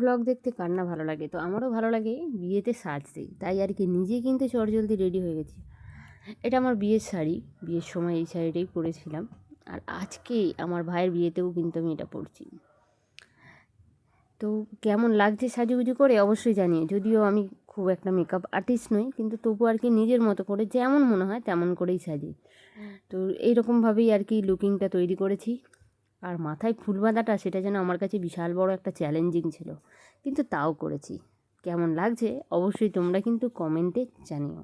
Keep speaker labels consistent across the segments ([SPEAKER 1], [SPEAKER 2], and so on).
[SPEAKER 1] Vlog দেখতে কার না ভালো লাগে? তো আমারও ভালো লাগে, বিয়েতে সাজতে। তাই আর কি, নিজে কিন্তু চটজলদি রেডি হয়ে গেছি। এটা আমার বিয়ের শাড়ি, বিয়ের সময় এই শাড়িটাই পরেছিলাম। আর আজকে আমার ভাইয়ের বিয়েতেও কিন্তু আমি এটা পরছি। তো কেমন লাগছে সাজুগুজু করে? অবশ্যই জানিয়ে যদিও আমি খুব একটা মেকআপ আর্টিস্ট নই, কিন্তু তবু আর কি নিজের মতো করে যেমন মনে হয় তেমন করেই সাজি। তো এইরকমভাবেই আর কি লুকিংটা তৈরি করেছি। আর মাথায় ফুল বাঁধাটা সেটা যেন আমার কাছে বিশাল বড় একটা চ্যালেঞ্জিং ছিল। কিন্তু তাও করেছি। কেমন লাগছে অবশ্যই তোমরা কিন্তু কমেন্টে জানিও।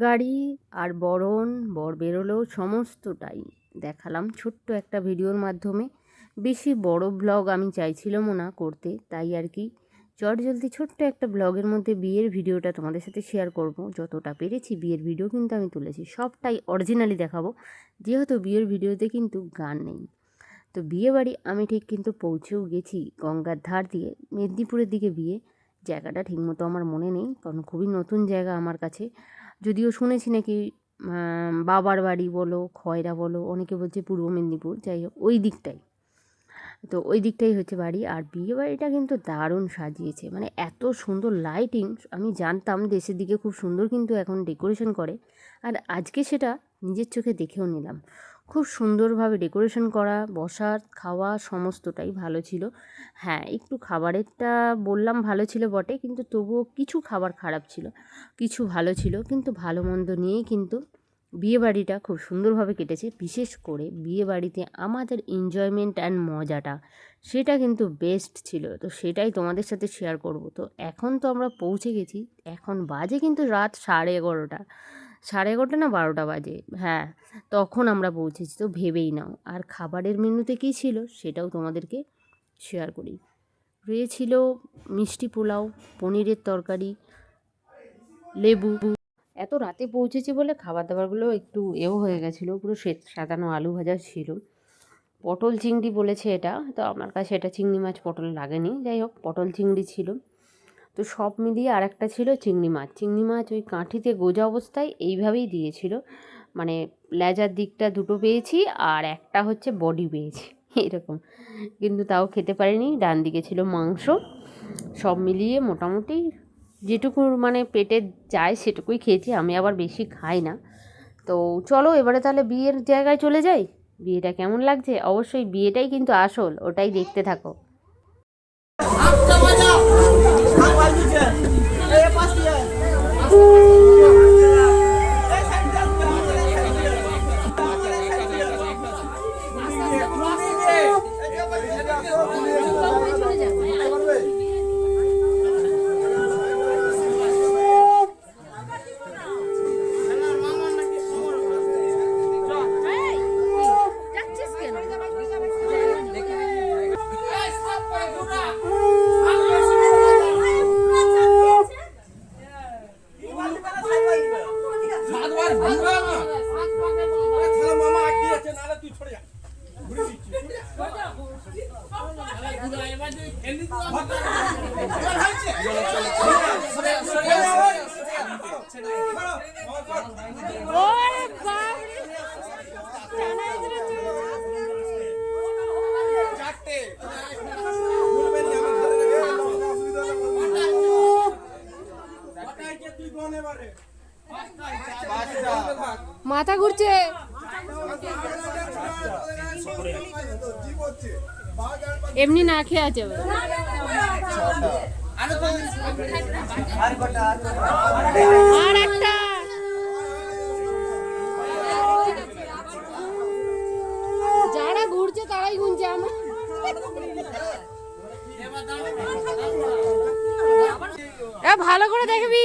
[SPEAKER 1] গাড়ি আর বরণ, বর বেরোলো সমস্তটাই। দেখালাম ছোট্ট একটা ভিডিওর মাধ্যমে। বেশি বড় ব্লগ আমি চাইছিলামও না করতে, তাই আর কি। চট জলদি ছোট্ট একটা ব্লগের মধ্যে বিয়ের ভিডিওটা তোমাদের সাথে শেয়ার করব। যতটা পেরেছি বিয়ের ভিডিও কিন্তু আমি তুলেছি। সবটাই অরিজিনালি দেখাবো। যেহেতু বিয়ের ভিডিওতে কিন্তু গান নেই। তো বিয়ে বাড়ি আমি ঠিক কিন্তু পৌঁছেও গেছি গঙ্গার ধার দিয়ে মেদিনীপুরের দিকে বিয়ে। জায়গাটা ঠিকমতো আমার মনে নেই, কারণ খুবই নতুন জায়গা আমার কাছে। যদিও শুনেছি নাকি বাবার বাড়ি বলো, খয়রা বলো, অনেকে বলছে পূর্ব মেদিনীপুর, যাই হোক, ওই দিকটাই। তো ওই দিকটাই হচ্ছে বাড়ি, আর বিয়ে বাড়িটা কিন্তু দারুণ সাজিয়েছে। মানে এত সুন্দর লাইটিং আমি জানতাম দেশের দিকে খুব সুন্দর কিন্তু এখন ডেকোরেশন করে। আর আজকে সেটা নিজের চোখে দেখেও নিলাম। খুব সুন্দরভাবে ডেকোরেশন করা, বসার, খাওয়া সমস্তটাই ভালো ছিল। হ্যাঁ একটু খাবারেরটা বললাম ভালো ছিল বটে, কিন্তু তবুও কিছু খাবার খারাপ ছিল। কিছু ভালো ছিল, কিন্তু ভালো মন্দ নিয়েই কিন্তু বিয়েবাড়িটা খুব সুন্দরভাবে কেটেছে। বিশেষ করে বিয়েবাড়িতে আমাদের এনজয়মেন্ট অ্যান্ড মজাটা, সেটা কিন্তু বেস্ট ছিল। তো সেটাই তোমাদের সাথে শেয়ার করব। তো এখন তো আমরা পৌঁছে গেছি, এখন বাজে কিন্তু রাত সাড়ে এগারোটা। সাড়ে এগারোটা না বারোটা বাজে। হ্যাঁ তখন আমরা পৌঁছেছি, তো ভেবেই নাও। আর খাবারের মেনুতে কী ছিল সেটাও তোমাদেরকে শেয়ার করি। রয়েছিল মিষ্টি পোলাও, পনিরের তরকারি, লেবু। এত রাতে পৌঁছেছি বলে খাবার দাবারগুলো একটু এও হয়ে গেছিল, পুরো সাদানো আলু ভাজা ছিল। পটল চিংড়ি বলেছে এটা, তো আমার কাছে এটা চিংড়ি মাছ পটল লাগেনি। যাই হোক, পটল চিংড়ি ছিল। তো সব মিলিয়ে আর একটা ছিল চিংড়ি মাছ। চিংড়ি মাছ ওই কাঁঠিতে গোজা অবস্থায় এইভাবেই দিয়েছিল। মানে লেজার দিকটা দুটো পেয়েছি আর একটা হচ্ছে বডি পেয়েছি। এরকম। কিন্তু তাও খেতে পারিনি, ডান দিকে ছিল মাংস। সব মিলিয়ে মোটামুটি যেটুকু মানে পেটে যায় সেটুকুই খেয়েছি, আমি আবার বেশি খাই না। তো চলো এবারে তাহলে বিয়ের জায়গায় চলে যাই? বিয়েটা কেমন লাগছে? অবশ্যই বিয়েটাই কিন্তু আসল, ওটাই দেখতে থাকো।
[SPEAKER 2] Ayo pasti ya.
[SPEAKER 1] মাথা ঘুরছে। এমনি না খেয়ে আছে যারা ঘুরছে তারাই গুনছে আমার। ভালো করে দেখবি।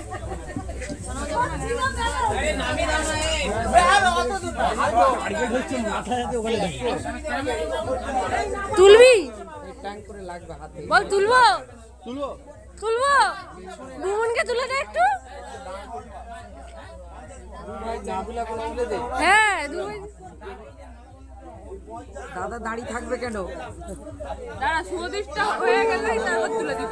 [SPEAKER 1] তুলবি? বল তুলবো? তুলবো। তুলবো? তুলে দে একটু। হ্যাঁ
[SPEAKER 3] দাদা দাঁড়িয়ে থাকবে কেন?
[SPEAKER 1] দাঁড়া সুদিষ্টা হয়ে গেলেই তারপর তুলে দিব।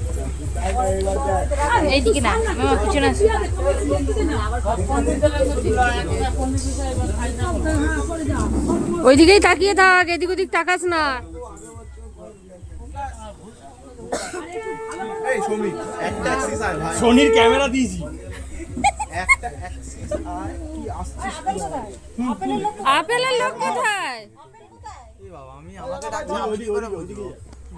[SPEAKER 1] এইদিকে না মামা পিছনে আসো। ওইদিকেই তাকিয়ে থাক এদিক ওদিক তাকাস না।
[SPEAKER 4] সোনির ক্যামেরা দিয়েছি।
[SPEAKER 1] আপেলের লোক কোথায়?
[SPEAKER 5] বাবা আমি আমাকে ডাকছি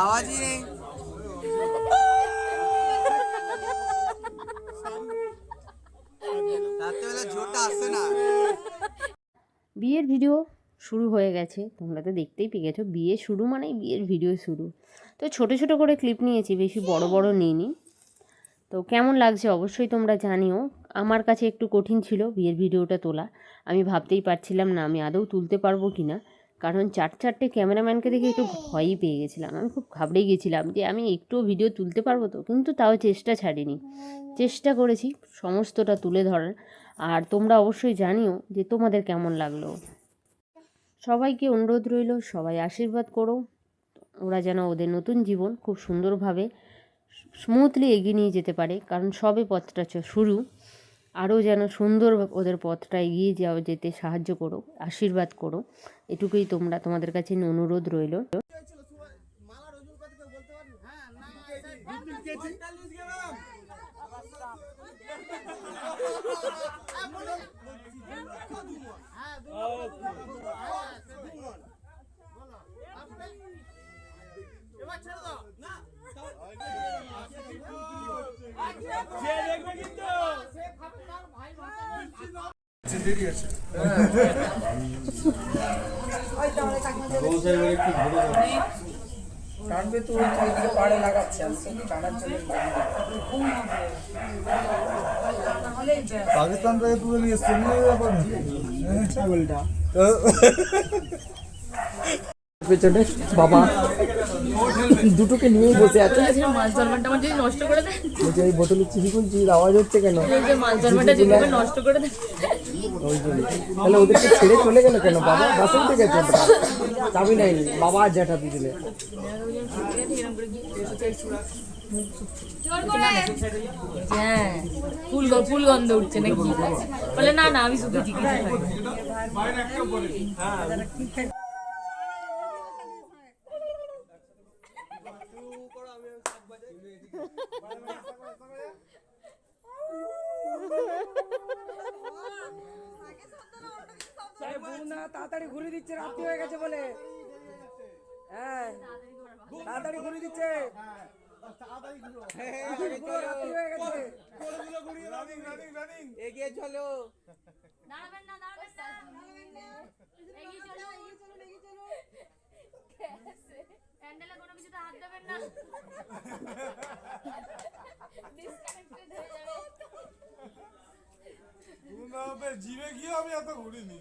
[SPEAKER 5] আওয়াজই নেই
[SPEAKER 1] বিয়ের ভিডিও শুরু হয়ে গেছে, তোমরা তো দেখতেই পেয়ে গেছো। বিয়ে শুরু মানেই বিয়ের ভিডিও শুরু। তো ছোট ছোট করে ক্লিপ নিয়েছি, বেশি বড় বড় নিইনি। তো কেমন লাগছে অবশ্যই তোমরা জানিও। আমার কাছে একটু কঠিন ছিল বিয়ের ভিডিওটা তোলা। আমি ভাবতেই পারছিলাম না আমি আদৌ তুলতে পারব কি না কারণ চার চারটে ক্যামেরাম্যানকে দেখে একটু ভয়ই পেয়ে গেছিলাম। আমি খুব ঘাবড়ে গেছিলাম যে আমি একটুও ভিডিও তুলতে পারব তো, কিন্তু তাও চেষ্টা ছাড়িনি। চেষ্টা করেছি সমস্তটা তুলে ধরার। আর তোমরা অবশ্যই জানিও যে তোমাদের কেমন লাগল। সবাইকে অনুরোধ রইল, সবাই আশীর্বাদ করো। ওরা যেন ওদের নতুন জীবন খুব সুন্দরভাবে স্মুথলি এগিয়ে নিয়ে যেতে পারে। কারণ সবে পথটা শুরু। আরও যেন সুন্দর ওদের পথটা এগিয়ে যাওয়া যেতে সাহায্য করো আশীর্বাদ করো এটুকুই তোমরা তোমাদের কাছে অনুরোধ রইল।
[SPEAKER 4] সে
[SPEAKER 3] টানবে তো ওই ওইদিকে পাড়ে লাগাচ্ছে আমি তো টানার জন্য
[SPEAKER 5] পাকিস্তান থেকে তুলে নিয়ে এসছে নিয়ে ব্যাপার
[SPEAKER 3] পেছনে বাবা দুটোকে নিয়েই বসে আছে।
[SPEAKER 6] নষ্ট করে দেয়।
[SPEAKER 3] এই বোতলে চিনি কুলছি আওয়াজ হচ্ছে কেন?
[SPEAKER 6] নষ্ট করে দেয়।
[SPEAKER 3] তাহলে ওদেরকে ছেড়ে চলে গেল কেন? বাবা বাসে উঠে গেছে চাবি নেয়নি। বাবা আর জ্যাঠা দুজনে
[SPEAKER 6] হ্যাঁ ফুল ফুল গন্ধ উঠছে নাকি? বলে না না আমি শুধু ঠিক
[SPEAKER 3] না তাড়াতাড়ি ঘুরে দিচ্ছে রাত্রি হয়ে গেছে বলে। হ্যাঁ তাড়াতাড়ি ঘুরে দিচ্ছে। পুরো রাত্রি হয়ে গেছে।
[SPEAKER 5] এগিয়ে চলো।
[SPEAKER 7] প্যান্ডেলে কোনো কিছুতে হাত দেবেন না ডিসকানেক্টেড হয়ে যাবে
[SPEAKER 4] জিমে গিয়ে আমি এত ঘুরিনি।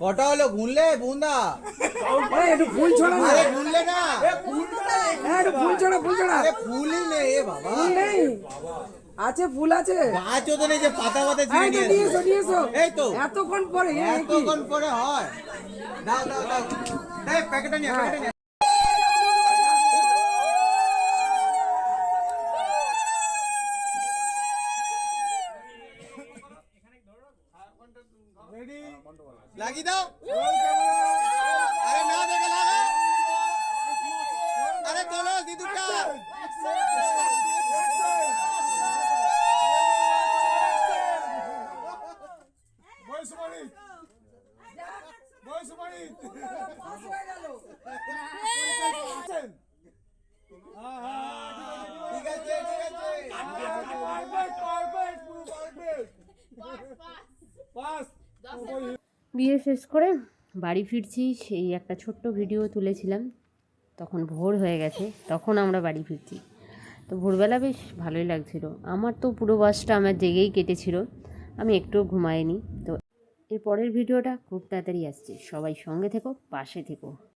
[SPEAKER 5] কটা হলো? গুনলে বুন্দা?
[SPEAKER 3] একটু ফুল ছড়া না।
[SPEAKER 5] আরে গুনলে না?
[SPEAKER 3] ফুল ছড়া ফুল ছড়া।
[SPEAKER 5] আরে ফুলই নেই এ বাবা।
[SPEAKER 3] ফুল নেই। আছে ফুল আছে।
[SPEAKER 5] গাছও তো নেই যে পাতা পাতা ছিঁড়ে নিয়ে
[SPEAKER 3] নিয়ে এসো নিয়ে এসো।
[SPEAKER 5] এই তো।
[SPEAKER 3] এতক্ষণ পরে কি?
[SPEAKER 5] এতক্ষণ পরে হয়। দাও দাও দাও। এই প্যাকেটটা নিয়ে প্যাকেটটা নিয়ে লাগিয়ে দাও আরে না দেখে লাগা আরে তোলো দিদুটা ঠিক আছে ঠিক আছে
[SPEAKER 1] বিয়ে শেষ করে বাড়ি ফিরছি, সেই একটা ছোট্ট ভিডিও তুলেছিলাম। তখন ভোর হয়ে গেছে, তখন আমরা বাড়ি ফিরছি। তো ভোরবেলা বেশ ভালোই লাগছিল। আমার তো পুরো বাসটা আমার জেগেই কেটেছিল, আমি একটুও ঘুমাইনি। তো এর পরের ভিডিওটা খুব তাড়াতাড়ি আসছে। সবাই সঙ্গে থেকো, পাশে থেকো।